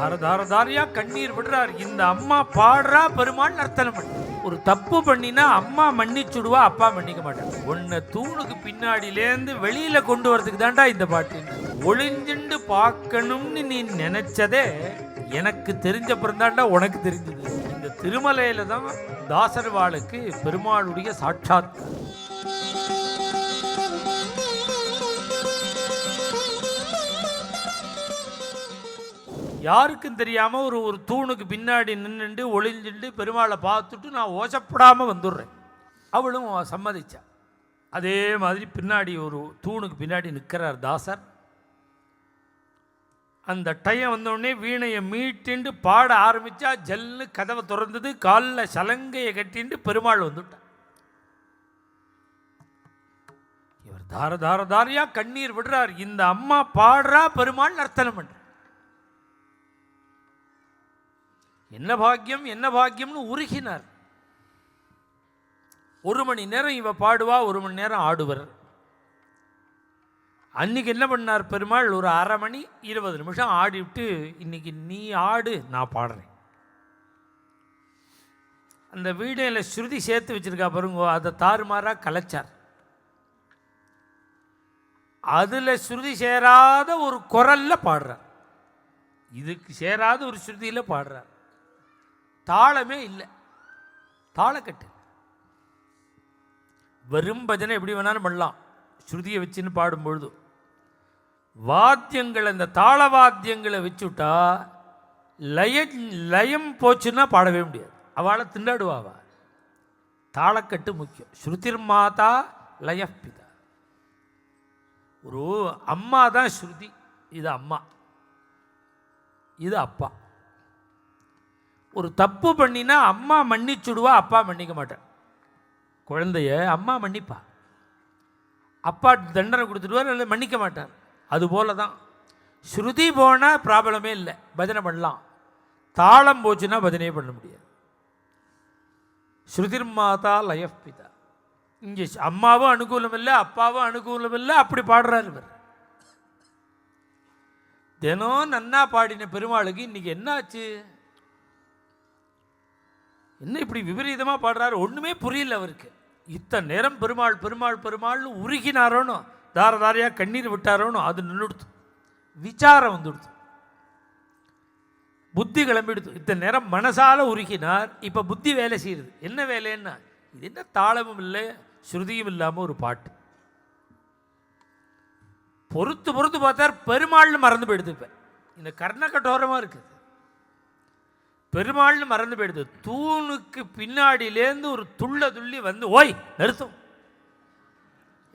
தார கண்ணீர் விடுறார். இந்த அம்மா பாடுறா பெருமாள் நர்த்தனம் பண்ணு. ஒரு தப்பு பண்ணினா அம்மா மன்னிச்சுடுவா அப்பா மன்னிக்க மாட்டார். உன்னை தூணுக்கு பின்னாடியிலேருந்து வெளியில கொண்டு வரதுக்கு தாண்டா இந்த பாட்டு. ஒளிஞ்சுண்டு பார்க்கணும்னு நீ நினைச்சதே எனக்கு தெரிஞ்ச பிறந்தாண்டா உனக்கு தெரிஞ்சது. இந்த திருமலையில தான் தாசர்வாளுக்கு பெருமாளுடைய சாட்சாத். யாருக்கும் தெரியாம ஒரு ஒரு தூணுக்கு பின்னாடி நின்றுண்டு ஒளிஞ்சுண்டு பெருமாளை பார்த்துட்டு நான் ஓசப்படாமல் வந்துடுறேன். அவளும் சம்மதிச்சா. அதே மாதிரி பின்னாடி ஒரு தூணுக்கு பின்னாடி நிற்கிறார் தாசர். அந்த டைம் வந்தோடனே வீணையை மீட்டுண்டு பாட ஆரம்பித்தா ஜல்லு கதவை திறந்தது காலில் சலங்கையை கட்டிண்டு பெருமாள் வந்துட்டான் இவர் தார தார தாரியாக கண்ணீர் விடுறார். இந்த அம்மா பாடுறா பெருமாள் நர்த்தனம் பண்ற என்ன பாக்கியம் என்ன பாக்கியம்னு உருகினார். ஒரு மணி நேரம் இவ பாடுவா ஒரு மணி நேரம் ஆடுவர். அன்னைக்கு என்ன பண்ணார் பெருமாள்? ஒரு அரை மணி இருபது நிமிஷம் ஆடிவிட்டு இன்னைக்கு நீ ஆடு நான் பாடுறேன். அந்த வீடியோவில் ஸ்ருதி சேர்த்து வச்சிருக்கா பாருங்க அதை தாறுமாறாக கலைச்சார். அதில் ஸ்ருதி சேராத ஒரு குரலில் பாடுறார். இதுக்கு சேராத ஒரு ஸ்ருதியில் பாடுறார். தாளமே இல்லை. தாளக்கட்டு. வெறும் பஜனை எப்படி வேணாலும் பண்ணலாம். ஸ்ருதியை வச்சுன்னு பாடும்பொழுது. வாத்தியங்களை அந்த தாள வாத்தியங்களை வச்சுட்டா லய லயம் போச்சுன்னா பாடவே முடியாது. அவளை திண்டாடுவாவா? தாளக்கட்டு முக்கியம். ஸ்ருதிர் மாதா லயப்பிதா ஒரு அம்மா தான் ஸ்ருதி. இது அம்மா. இது அப்பா. ஒரு தப்பு பண்ணினா அம்மா மன்னிச்சுடுவா அப்பா மன்னிக்க மாட்டார். குழந்தைய அம்மா மன்னிப்பா. அப்பா தண்டனை கொடுத்துடுவார் இல்லை மன்னிக்க மாட்டார். அதுபோல தான் ஸ்ருதி போனால் ப்ராப்ளமே இல்லை பஜனை பண்ணலாம். தாளம் போச்சுன்னா பஜனையே பண்ண முடியாது. ஸ்ருதிர் மாதா லயப்பிதா இங்கே அம்மாவும் அனுகூலம் இல்லை அப்பாவும் அனுகூலம் இல்லை அப்படி பாடுறாரு இவர். தினம் நன்னா பாடின பெருமாளுக்கு இன்றைக்கி என்னாச்சு? என்ன இப்படி விபரீதமாக பாடுறாரு? ஒன்றுமே புரியல அவருக்கு. இத்தனை நேரம் பெருமாள் பெருமாள் பெருமாள்னு உருகினாரோனும் தார தாரையாக கண்ணீர் விட்டாரோனும் அது நின்றுடுத்து. விசாரம் வந்துடுத்து. புத்தி கிளம்பிடுத்து. இத்தனை நேரம் மனசால் உருகினார் இப்போ புத்தி வேலை செய்யுது. என்ன வேலைன்னா இது என்ன தாளமும் இல்லை ஸ்ருதியும் இல்லாமல் ஒரு பாட்டு. பொறுத்து பொறுத்து பார்த்தார் பெருமாள்னு மறந்து போயிடுது இப்போ. இந்த கர்ண கட்டோரமாக இருக்குது. பெருமாள்னு மறந்து போயிடுது. தூணுக்கு பின்னாடியிலேருந்து ஒரு துள்ள துள்ளி வந்து ஓய் நிறுத்தும்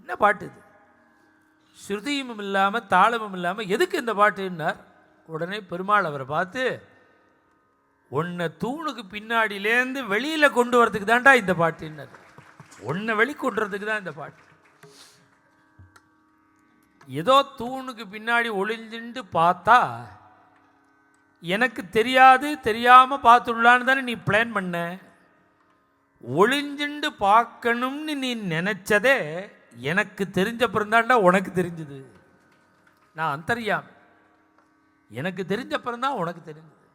என்ன பாட்டு இது? ஸ்ருதியும் இல்லாமல் தாளமும் இல்லாமல் எதுக்கு இந்த பாட்டுன்னார்? உடனே பெருமாள் அவரை பார்த்து உன்னை தூணுக்கு பின்னாடியிலேருந்து வெளியில் கொண்டு வரதுக்கு தான்டா இந்த பாட்டுன்னார். உன்னை வெளி கொண்டு வரதுக்கு தான் இந்த பாட்டு. ஏதோ தூணுக்கு பின்னாடி ஒளிஞ்சுண்டு பார்த்தா எனக்கு தெரியாது தெரியாமல் பார்த்துடலான்னு தானே நீ பிளான் பண்ண? ஒளிஞ்சுண்டு பார்க்கணும்னு நீ நினச்சதே எனக்கு தெரிஞ்ச பிறந்தாண்டா உனக்கு தெரிஞ்சது. நான் அந்தரியாம். எனக்கு தெரிஞ்ச பிறந்தான் உனக்கு தெரிஞ்சது.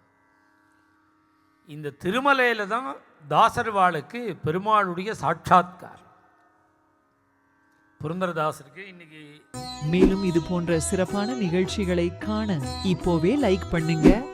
இந்த திருமலையில் தான் தாசர்வாளுக்கு பெருமாளுடைய சாட்சாத்கார் புரந்தரதாசருக்கு இன்னைக்கு மேலும் இது போன்ற சிறப்பான நிகழ்ச்சிகளை காண இப்போவே லைக் பண்ணுங்க.